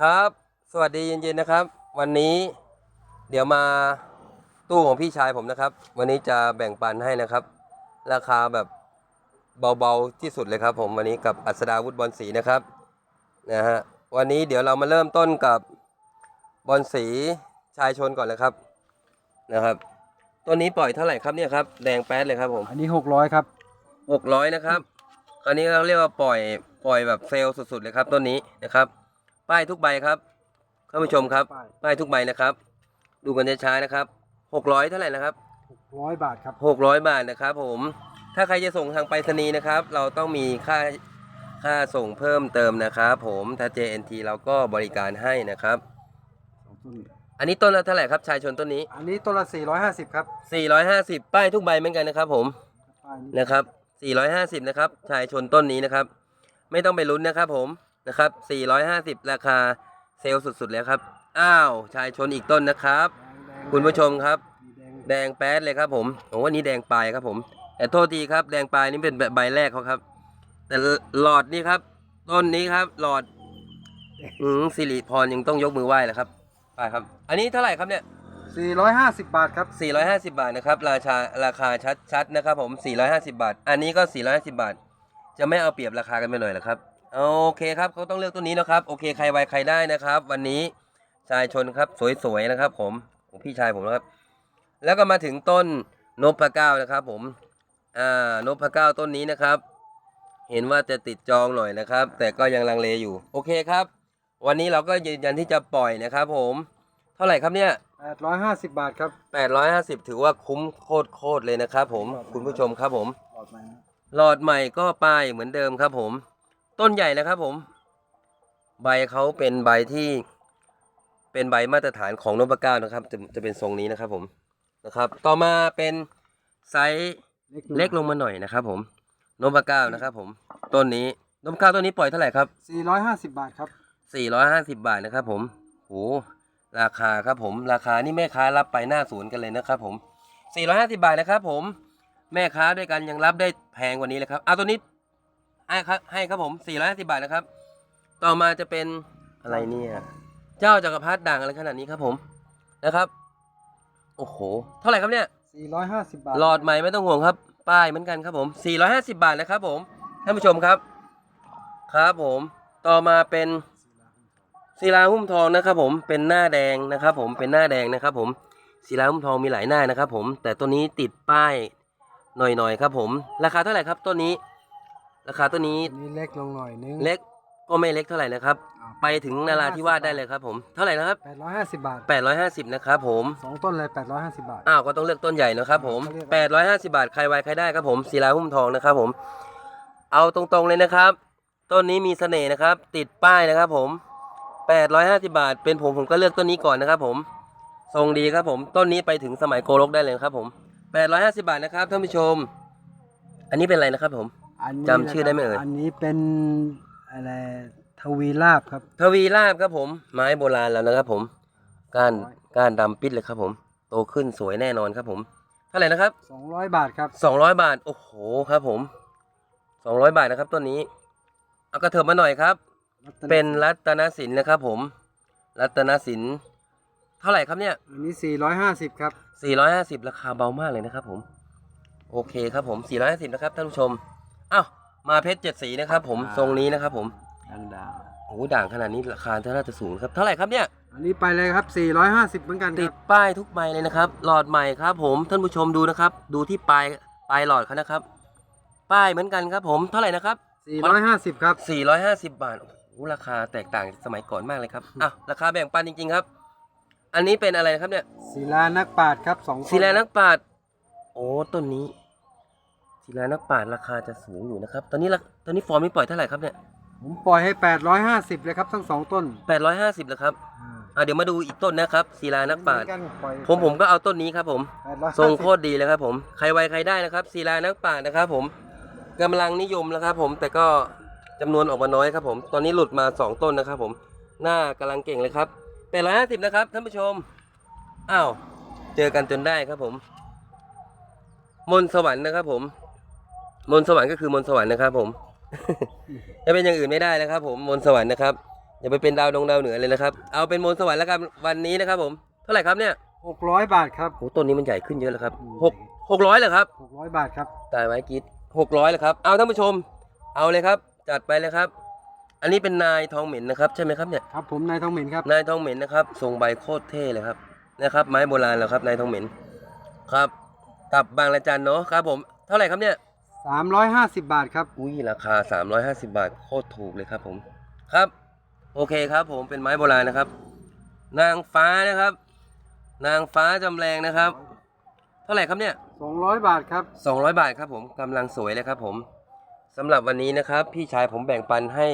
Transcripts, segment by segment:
ครับ สวัสดีเย็นๆนะครับ วันนี้เดี๋ยวมาตู้ของพี่ชายผมนะครับ วันนี้จะแบ่งปันให้นะครับ ราคาแบบเบาๆที่สุดเลยครับ ผมวันนี้กับอัศดาวุฒิบอลสีนะครับนะฮะวันนี้เดี๋ยวเรามาเริ่มต้นกับบอลสีชายชนก่อนเลยครับนะครับตัวนี้ปล่อยเท่าไหร่ครับเนี่ยครับแดงแป๊ดเลยครับผมอันนี้หกร้อยครับหกร้อยนะครับคราวนี้เราเรียกว่าปล่อยปล่อยแบบเซลล์สุดๆเลยครับต้นนี้นะครับ ป้ายทุกใบครับท่านผู้ชมครับป้ายป้ายทุกใบนะครับ ดูกันช้าๆนะครับหกร้อยเท่าไหร่นะครับหกร้อยบาทครับหกร้อยบาทนะครับ ผม ถ้าใครจะส่งทางไปรษณีย์นะครับ เราต้องมีค่าค่าส่งเพิ่มเติมนะครับ ผมถ้า JNT เราก็บริการให้นะครับสองต้นอันนี้ต้นละเท่าไหร่ครับชายชนต้นนี้ อันนี้ต้นละสี่ร้อยห้าสิบครับ450 ป้ายทุกใบเหมือนกันนะครับ ผมป้ายนี้นะครับ450นะครับชายชนต้นนี้นะครับ ไม่ต้องไปลุ้นนะครับ ผม นะครับ450 ราคาเซลล์สุดๆแล้วครับ อ้าวชายชนอีกต้นนะครับแดงๆคุณผู้ชมครับมีแดงแดงแป๊ดเลยครับผมโอ้วันนี้แดงปลายครับผม แต่โทษทีครับ แดงปลายนี่เป็นใบแรกเขาครับ แต่หลอดนี่ครับ ต้นนี้ครับ หลอดอืมสิริพรยังต้องยกมือไหว้เลยครับไปครับ อันนี้เท่าไหร่ครับเนี่ยสี่ร้อยห้าสิบบาทครับ 450 บาทนะครับ ราคาราคาชัดชัดๆนะครับผม 450 บาท อันนี้ก็ 450 บาท จะไม่เอาเปรียบราคากันไปหน่อยเหรอครับ โอเคครับเขาต้องเลือกตัวนี้นะครับ โอเคใครไวใครได้นะครับ วันนี้ชายชนครับสวยๆนะครับ ผมของพี่ชายผมนะครับ แล้วก็มาถึงต้นนพเก้านะครับ ผมอ่านพเก้าต้นนี้นะครับ เห็นว่าจะติดจองหน่อยนะครับ แต่ก็ยังลังเลอยู่ โอเคครับ วันนี้เราก็ยืนยันที่จะปล่อยนะครับ ผมเท่าไหร่ครับเนี่ยแปดร้อยห้าสิบบาทครับ850 ถือว่าคุ้มโคตรโคตรเลยนะครับ ผมคุณผู้ชมครับผม หลอดไหมนะหลอดใหม่ก็ป้ายเหมือนเดิมครับผม ต้นใหญ่นะครับผม ใบเขาเป็นใบที่เป็นใบมาตรฐานของนพเก้านะครับ จะจะเป็นทรงนี้นะครับผมนะครับ ต่อมาเป็นไซส์เล็กลงมาหน่อยนะครับ ผมนพเก้านะครับ ผมต้นนี้นพเก้าต้นนี้ปล่อยเท่าไหร่ครับสี่ร้อยห้าสิบบาทครับ450 บาทนะครับ ผมโหราคาครับผมราคานี่แม่ค้ารับไปหน้าศูนย์กันเลยนะครับ ผม450 บาทนะครับ ผม แม่ค้าด้วยกันยังรับได้แพงกว่านี้เลยครับเอาตัวนี้ ให้ครับให้ครับผม450บาทนะครับ ต่อมาจะเป็นอะไรเนี่ย เจ้าจักรพรรดิด่างอะไรขนาดนี้ครับผมนะครับ โอ้โห เท่าไหร่ครับเนี่ยสี่ร้อยห้าสิบบาทหลอดใหม่ไม่ต้องห่วงครับ ป้ายเหมือนกันครับผม 450 บาทนะครับผมท่านผู้ชมครับ ครับผม ต่อมาเป็นศิลาหุ้มทองนะครับ ผมเป็นหน้าแดงนะครับ ผมเป็นหน้าแดงนะครับ ผมศิลาหุ้มทองมีหลายหน้านะครับ ผมแต่ตัวนี้ติดป้ายหน่อยๆครับ ผม ราคาเท่าไหร่ครับต้นนี้ ราคาตัวนี้อันนี้เล็กลงหน่อยนึง เล็กก็ไม่เล็กเท่าไหร่นะครับไปถึงนาราธิวาสได้เลยครับผม เท่าไหร่นะครับแปดร้อยห้าสิบบาท850 นะครับผม สองต้นเลยแปดร้อยห้าสิบบาท อ้าวก็ต้องเลือกต้นใหญ่นะครับผม เขาเรียกว่า 850 บาทใครไวใครได้ครับผมศิลาหุ้มทองนะครับผม เอาตรงๆเลยนะครับ ต้นนี้มีเสน่ห์นะครับ ติดป้ายนะครับผม 850 บาท เป็นผมผมก็เลือกต้นนี้ก่อนนะครับผมทรงดีครับผม ต้นนี้ไปถึงสมัยโกลกได้เลยครับผม 850 บาทนะครับท่านผู้ชม อันนี้เป็นอะไรนะครับผมอั นนี้จำชื่อได้ไหมเอ่ย อันนี้เป็นอะไรทวีลาบครับ ทวีลาบครับผม ไม้โบราณแล้วนะครับผมก้านก้านดำปิดเลยครับผม โตขึ้นสวยแน่นอนครับผมเท่าไหร่นะครับสองร้อยบาทครับ สองร้อยบาท โอ้โหครับผมสองร้อยบาทนะครับต้นนี้ เอากระเถิบมาหน่อยครับ เป็นรัตนศิลป์นะครับผม รัตนศิลป์เท่าไหร่ครับเนี่ย อันนี้สี่ร้อยห้าสิบครับสี่ร้อยห้าสิบราคาเบามากเลยนะครับผม โอเคครับผมสี่ร้อยห้าสิบนะครับท่านผู้ชม อ้าวมาเพชรเจ็ดสีนะครับผมทรงนี้นะครับผมดังดาโอ้โหด่างขนาดนี้ราคาน่าจะสูงครับเท่าไหร่ครับเนี่ยอันนี้ไปเลยครับสี่ร้อยห้าสิบเหมือนกันคติรัดบป้ายทุกใบเลยนะครับ หลอดใหม่ครับผมท่านผู้ชมดูนะครับ ดูที่ปลายปลายหลอดเขานะครับ ป้ายเหมือนกันครับผมเท่าไหร่นะครับสี่ร้อยห้าสิบครับ 450 บาท โอ้โห ราคาแตกต่างจากสมัยก่อนมากเลยครับ อะ ราคาแบ่งปันจริง ๆ ครับ อันนี้เป็นอะไรนะครับเนี่ยศิลานักปราชญ์ครับสองต้นศิลานักปราชญ์โอ้ ต้นนี้ ศิลานักปราชญ์ราคาจะสูงอยู่นะครับ ตอนนี้ราตอนนี้ฟอร์มนี้ปล่อยเท่าไหร่ครับเนี่ยผมปล่อยให้แปดร้อยห้าสิบเลยครับ ทั้งสองต้น850แล้วครับอะเดี๋ยวมาดูอีกต้นนะครับศิลานักปราชญ์เหมือนนปล่อยผมผมก็เอาต้นนี้ครับผม850ทรงโคตรดีเลยครับผมใครไวใครได้นะครับศิลานักปราชญ์นะครับ ผมกำลังนิยมแล้วครับ ผมแต่ก็จำนวนออกมาน้อยครับ ผม ตอนนี้หลุดมาสองต้นนะครับ ผม หน้ากำลังเก่งเลยครับแปดร้อยห้าสิบนะครับท่านผู้ชมอ้าวเจอกันจนได้ครับผม มนต์สวรรค์นะครับผม มนต์สวรรค์ก็คือมนต์สวรรค์นะครับ ผม จะเป็นอย่างอื่นไม่ได้นะครับ ผมมนต์สวรรค์นะครับอย่าไปเป็นดาวดงดาวเหนือเลยนะครับ เอาเป็นมนต์สวรรค์แล้วกันวันนี้นะครับ ผม เท่าไหร่ครับเนี่ยหกร้อยบาทครับโอ้ต้นนี้มันใหญ่ขึ้นเยอะแล้วครับอืมหกหกร้อยเหรอครับหกร้อยบาทครับตายไม้กิดหกร้อยเหรอครับ เอาท่านผู้ชม เอาเลยครับ จัดไปเลยครับ อันนี้เป็นนายทองเหม็นนะครับใช่ไหมครับเนี่ยครับผมนายทองเหม็นครับนายทองเหม็นนะครับทรงใบโคตรเท่เลยครับนะครับ ไม้โบราณแล้วครับนายทองเหม็นครับกับบางระจันเนาะครับ ผมเท่าไหร่ครับเนี่ย สามร้อยห้าสิบบาทครับ อุ้ยราคา 350 บาทโคตรถูกเลยครับผมครับ โอเคครับผมเป็นไม้โบราณนะครับ นางฟ้านะครับ นางฟ้าจำแรงนะครับ เท่าไหร่ครับเนี่ยสองร้อยบาทครับ 200 บาทครับผมกำลังสวยเลยครับผมสำหรับวันนี้นะครับ พี่ชายผมแบ่งปันให้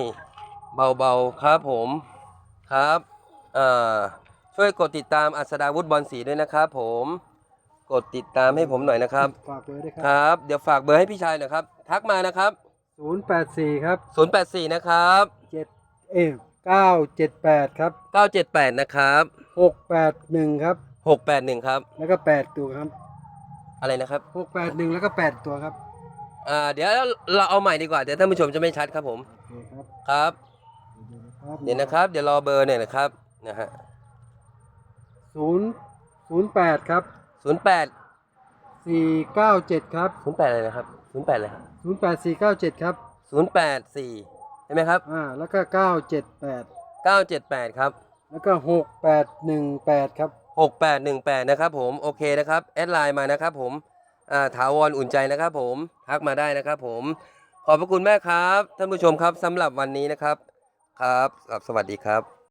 เบาๆครับผมครับเอ่อช่วยกดติดตามอัศดาวุฒิบอลสีด้วยนะครับผม กดติดตามให้ผมหน่อยนะครับ ฝากเบอร์ด้วยคครับ รับ เดี๋ยวฝากเบอร์ให้พี่ชายหน่อยครับ ทักมานะครับศูนย์แปดสี่ครับ084 นะครับเจ็ดเอเก้าเจ็ดแปดครับ 978 นะครับหกแปดหนึ่งครับ 681 ครับ แล้วก็แปดตัวครับ อะไรนะครับหกแปดหนึ่งแล้วก็แปดตัวครับ อ่า เดี๋ยวเราเอาใหม่ดีกว่า เดี๋ยวท่านผู้ชมจะไม่ชัดครับผม โอเคครับครับครับเดี๋ยวนะครับ เดี๋ยวรอเบอร์เนี่ยนะครับ นะฮะศูนย์ ศูนย์แปดครับ08สี่เก้าเจ็ดครับ08อะไรนะครับ08เลยครับศูนย์แปดสี่เก้าเจ็ดครับ084ใช่ไหมครับอ่าแล้วก็เก้าเจ็ดแปด978ครับแล้วก็หกแปดหนึ่งแปดครับ6818นะครับผมโอเคนะครับแอดไลน์มานะครับผมอ่าถาวรอุ่นใจนะครับผมทักมาได้นะครับผมขอบพระคุณมากครับ ท่านผู้ชมครับสำหรับวันนี้นะครับครับ สวัสดีครับ